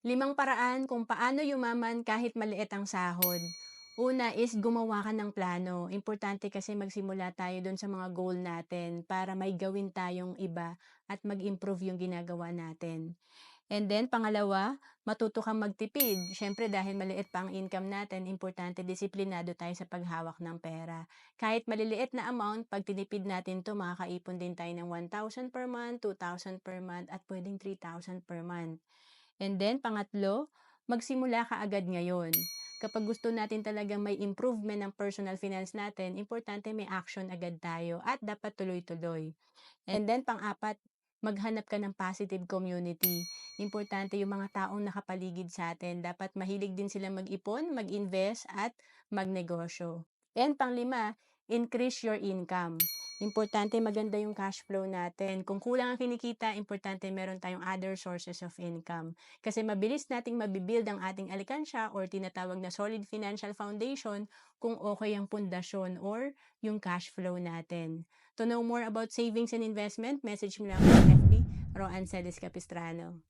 Limang paraan kung paano yumaman kahit maliit ang sahod. Una is gumawa ka ng plano. Importante kasi magsimula tayo dun sa mga goal natin para may gawin tayong iba at mag-improve yung ginagawa natin. And then, pangalawa, matuto kang magtipid. Siyempre, dahil maliit pa ang income natin, importante disiplinado tayo sa paghawak ng pera. Kahit maliliit na amount, pag tinipid natin to, makakaipon din tayo ng 1,000 per month, 2,000 per month, at pwedeng 3,000 per month. And then, pangatlo, magsimula ka agad ngayon. Kapag gusto natin talagang may improvement ng personal finance natin, importante may action agad tayo at dapat tuloy-tuloy. And then, pang-apat, maghanap ka ng positive community. Importante yung mga taong nakapaligid sa atin. Dapat mahilig din sila mag-ipon, mag-invest, at magnegosyo. And panglima, increase your income. Importante maganda yung cash flow natin. Kung kulang ang kinikita, importante meron tayong other sources of income. Kasi mabilis nating mabibuild ang ating alikansya or tinatawag na solid financial foundation kung okay ang pundasyon or yung cash flow natin. To know more about savings and investment, message mo lang sa FB, Roan Cedes Capistrano.